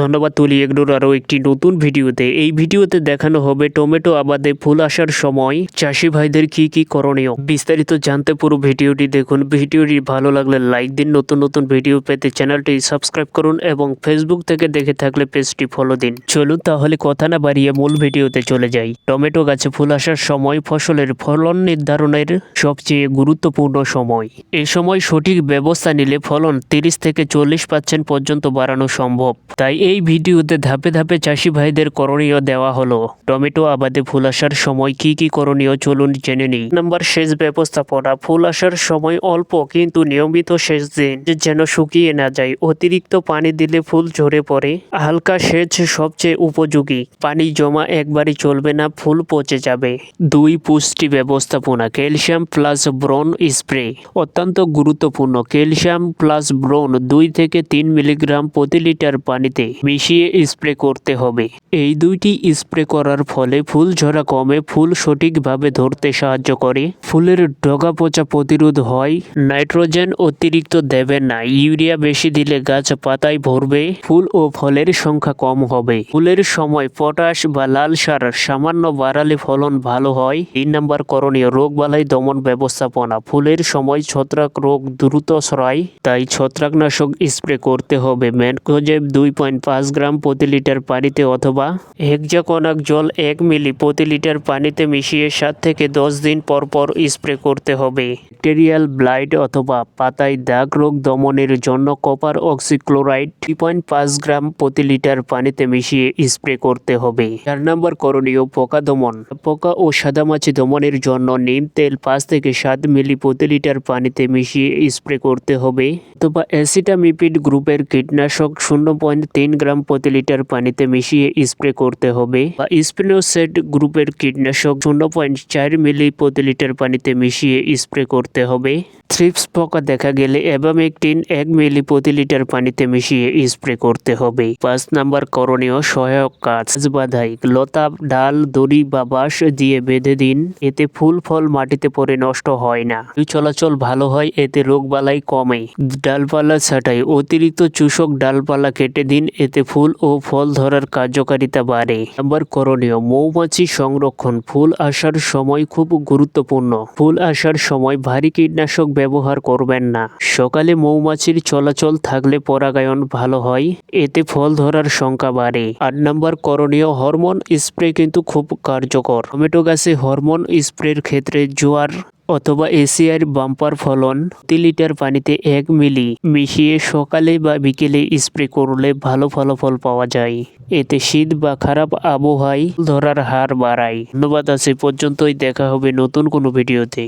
ধন্যবাদ তুলি এগডোর আরও একটি নতুন ভিডিওতে। এই ভিডিওতে দেখানো হবে টমেটো আবাদে ফুল আসার সময় চাষি ভাইদের কি কি করণীয়। বিস্তারিত জানতে পুরো ভিডিওটি দেখুন। ভিডিওটি ভালো লাগলে লাইক দিন। নতুন নতুন ভিডিও পেতে চ্যানেলটি সাবস্ক্রাইব করুন এবং ফেসবুক থেকে দেখে থাকলে পেজটি ফলো দিন। চলুন তাহলে কথা না বাড়িয়ে মূল ভিডিওতে চলে যাই। টমেটো গাছে ফুল আসার সময় ফসলের ফলন নির্ধারণের সবচেয়ে গুরুত্বপূর্ণ সময়। এ সময় সঠিক ব্যবস্থা নিলে ফলন তিরিশ থেকে চল্লিশ পার্সেন্ট পর্যন্ত বাড়ানো সম্ভব। তাই এই ভিডিওতে ধাপে ধাপে চাষি ভাইদের করণীয় দেওয়া হলো। টমেটো আবাদে ফুল আসার সময় কি কি করণীয় চলুন জেনে নিই। নাম্বার সেচ ব্যবস্থাপনা। ফুল আসার সময় অল্প কিন্তু নিয়মিত সেচ দিন যেন শুকিয়ে না যায়। অতিরিক্ত পানি দিলে ফুল ঝরে পড়ে। হালকা সেচ সবচেয়ে উপযোগী। পানি জমা একবারই চলবে না, ফুল পচে যাবে। দুই, পুষ্টি ব্যবস্থাপনা। Calcium plus boron spray. অত্যন্ত গুরুত্বপূর্ণ। ক্যালসিয়াম প্লাস ব্রন দুই থেকে তিন মিলিগ্রাম প্রতি লিটার পানিতে। মিশিয়ে স্প্রে করতে হবে। এই দুইটি স্প্রে করার ফলে ফুল ঝরা কমে ফুল সঠিকভাবে ধরতে সাহায্য করে। ফুলের ডগা পচা প্রতিরোধ হয়, নাইট্রোজেন অতিরিক্ত দেবে না, ইউরিয়া বেশি দিলে গাছ পাতায় ভরবে, ফুল ও ফলের সংখ্যা কম হবে। ফুলের সময় পটাশ বা লাল সার সামান্য বাড়ালে ফলন ভালো হয়। তিন নম্বর করণীয় রোগ বালাই দমন ব্যবস্থাপনা। ফুলের সময় ছত্রাক রোগ দ্রুত ছড়ায়, তাই ছত্রাকনাশক স্প্রে করতে হবে। ম্যানকোজেব দুই পয়েন্ট পাঁচ গ্রাম প্রতি লিটার পানিতে অথবা হেক্সাকোনাক জল এক মিলি প্রতি লিটার পানিতে মিশিয়ে সাত থেকে দশ দিন পর পর স্প্রে করতে হবে। ব্যাকটেরিয়াল ব্লাইট অথবা পাতায় দাগ রোগ দমনের জন্য কপার অক্সিক্লোরাইড থ্রি পয়েন্ট পাঁচ গ্রাম প্রতি লিটার পানিতে মিশিয়ে স্প্রে করতে হবে। চার নম্বর করণীয়, পোকা দমন। পোকা ও সাদামাছি দমনের জন্য নিম তেল পাঁচ থেকে সাত মিলি প্রতি লিটার পানিতে মিশিয়ে স্প্রে করতে হবে। অথবা অ্যাসিটামিপিড গ্রুপের কীটনাশক শূন্য পয়েন্ট তিন গ্রাম প্রতি লিটার পানিতে মিশিয়ে স্প্রে করতে হবে। বা স্পিনোসেট গ্রুপের কীটনাশক শূন্য পয়েন্ট চার মিলি প্রতি লিটার পানিতে মিশিয়ে স্প্রে করতে হবে। থ্রিপস পোকা দেখা গেলে অ্যাবামেকটিন এক মিলি প্রতি লিটার পানিতে মিশিয়ে স্প্রে করতে হবে। পাঁচ নাম্বার করণীয় সহায়ক কাজ। বাধাই। লতা, ডাল, দড়ি বা বাঁশ দিয়ে বেঁধে দিন। এতে ফুল ফল মাটিতে পড়ে নষ্ট হয় না। চলাচল ভালো হয়, এতে রোগবালাই কমে। ডালপালা ছাঁটাই। অতিরিক্ত চুষক ডালপালা কেটে দিন এতে ফুল ও ফল ধরার কার্যকারিতা বাড়ে। নাম্বার করণীয়, মৌমাছি সংরক্ষণ। ফুল আসার সময় খুব গুরুত্বপূর্ণ। ফুল আসার সময় ভারী কীটনাশক ব্যবহার করবেন না। সকালে মৌমাছির চলাচল থাকলে পরাগায়ন ভালো হয়। এতে ফল ধরার সংখ্যা বাড়ে। আট নাম্বার করণীয়, হরমোন স্প্রে কিন্তু খুব কার্যকর। টমেটো গাছে হরমোন স্প্রের ক্ষেত্রে জোয়ার অথবা এশিয়ার বাম্পার ফলন প্রতি লিটার পানিতে এক মিলি মিশিয়ে সকালে বা বিকেলে স্প্রে করলে ভালো ফলাফল পাওয়া যায়। এতে শীত বা খারাপ আবহাওয়ায় ধরার হার বাড়ায়। ধন্যবাদ আছে পর্যন্তই। দেখা হবে নতুন কোনো ভিডিওতে।